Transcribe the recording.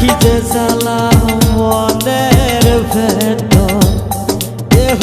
কি জ্বালা মনের ভেতর। দেহ